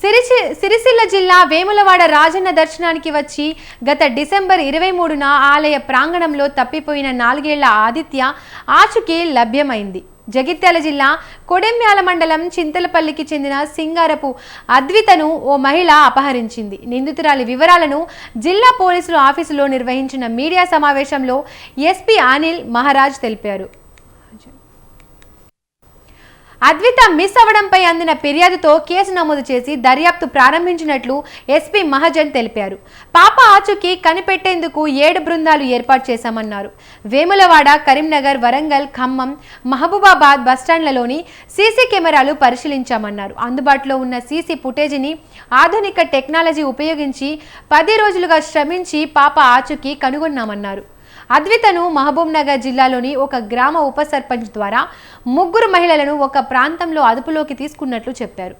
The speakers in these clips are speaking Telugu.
సిరిసి సిరిసిల్ల జిల్లా వేములవాడ రాజన్న దర్శనానికి వచ్చి గత డిసెంబర్ ఇరవై మూడున ఆలయ ప్రాంగణంలో తప్పిపోయిన నాలుగేళ్ళ ఆదిత్య ఆచుకి లభ్యమైంది. జగిత్యాల జిల్లా కొడెమ్యాల మండలం చింతలపల్లికి చెందిన సింగారపు అద్వితను ఓ మహిళ అపహరించింది. నిందితురాలి వివరాలను జిల్లా పోలీసులు ఆఫీసులో నిర్వహించిన మీడియా సమావేశంలో ఎస్పీ అనిల్ మహారాజ్ తెలిపారు. అద్విత మిస్ అవడంపై అందిన ఫిర్యాదుతో కేసు నమోదు చేసి దర్యాప్తు ప్రారంభించినట్లు ఎస్పీ మహాజన్ తెలిపారు. పాప ఆచూకీ కనిపెట్టేందుకు ఏడు బృందాలు ఏర్పాటు చేశామన్నారు. వేములవాడ కరీంనగర్ వరంగల్ ఖమ్మం మహబూబాబాద్ బస్టాండ్లలోని సీసీ కెమెరాలు పరిశీలించామన్నారు. అందుబాటులో ఉన్న సీసీ ఫుటేజీని ఆధునిక టెక్నాలజీ ఉపయోగించి పది రోజులుగా శ్రమించి పాప ఆచూకీ కనుగొన్నామన్నారు. అద్వితను మహబూబ్ నగర్ జిల్లాలోని ఒక గ్రామ ఉప సర్పంచ్ ద్వారా ముగ్గురు మహిళలను ఒక ప్రాంతంలో అదుపులోకి తీసుకున్నట్లు చెప్పారు.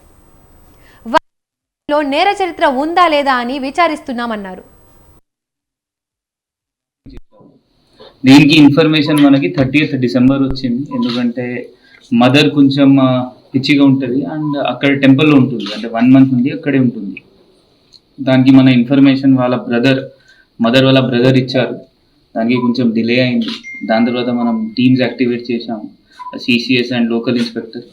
వారిలో నేర చరిత్ర ఉందా లేదా అని విచారిస్తున్నామన్నారు. దీనికి ఇన్ఫర్మేషన్ మనకి థర్టీఎత్ డిసెంబర్ వచ్చింది. ఎందుకంటే మదర్ కొంచెం పిచ్చిగా ఉంటుంది. అండ్ అక్కడ టెంపుల్లో ఉంటుంది. అంటే వన్ మంత్ ఉంది అక్కడే ఉంటుంది. దానికి మన ఇన్ఫర్మేషన్ వాళ్ళ బ్రదర్ మదర్ వాళ్ళ బ్రదర్ ఇచ్చారు. దానికి కొంచెం డిలే అయింది. దాని తర్వాత మనం టీమ్స్ యాక్టివేట్ చేసాము CCS and local inspector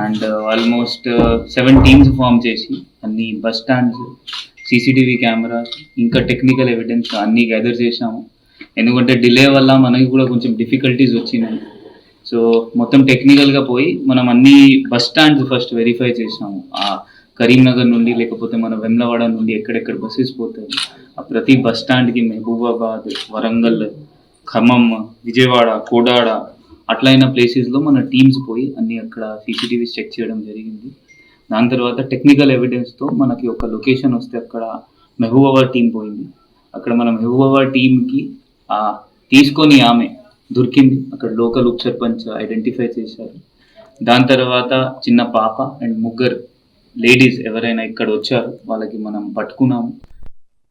and almost seven teams form చేసి అన్ని బస్ స్టాండ్స్ సీసీటీవీ కెమెరాస్ ఇంకా టెక్నికల్ ఎవిడెన్స్ అన్నీ గ్యాదర్ చేసాము ఎందుకంటే డిలే వల్ల మనకి కూడా కొంచెం డిఫికల్టీస్ వచ్చినాయి. సో మొత్తం టెక్నికల్గా పోయి మనం అన్ని బస్ స్టాండ్స్ ఫస్ట్ వెరిఫై చేసాము ఆ కరీంనగర్ నుండి లేకపోతే మన వెమ్లవాడ నుండి ఎక్కడెక్కడ బస్సెస్ పోతాయి. ప్రతి బస్ స్టాండ్కి మహబూబాబాద్ వరంగల్ ఖమ్మం విజయవాడ కోడాడ అట్లయిన ప్లేసెస్లో మన టీమ్స్ పోయి అన్ని అక్కడ సీసీటీవీస్ చెక్ చేయడం జరిగింది. దాని తర్వాత టెక్నికల్ ఎవిడెన్స్తో మనకి ఒక లొకేషన్ వస్తే అక్కడ మెహబూబాబాద్ టీం పోయింది. అక్కడ మన మెహబూబాబాద్ టీంకి ఆ తీసుకొని ఆమె దొరికింది. అక్కడ లోకల్ ఉప సర్పంచ్ ఐడెంటిఫై చేశారు. దాని తర్వాత చిన్న పాప అండ్ ముగ్గురు లేడీస్ ఎవరైనా ఇక్కడ వచ్చారు వాళ్ళకి మనం పట్టుకున్నాము.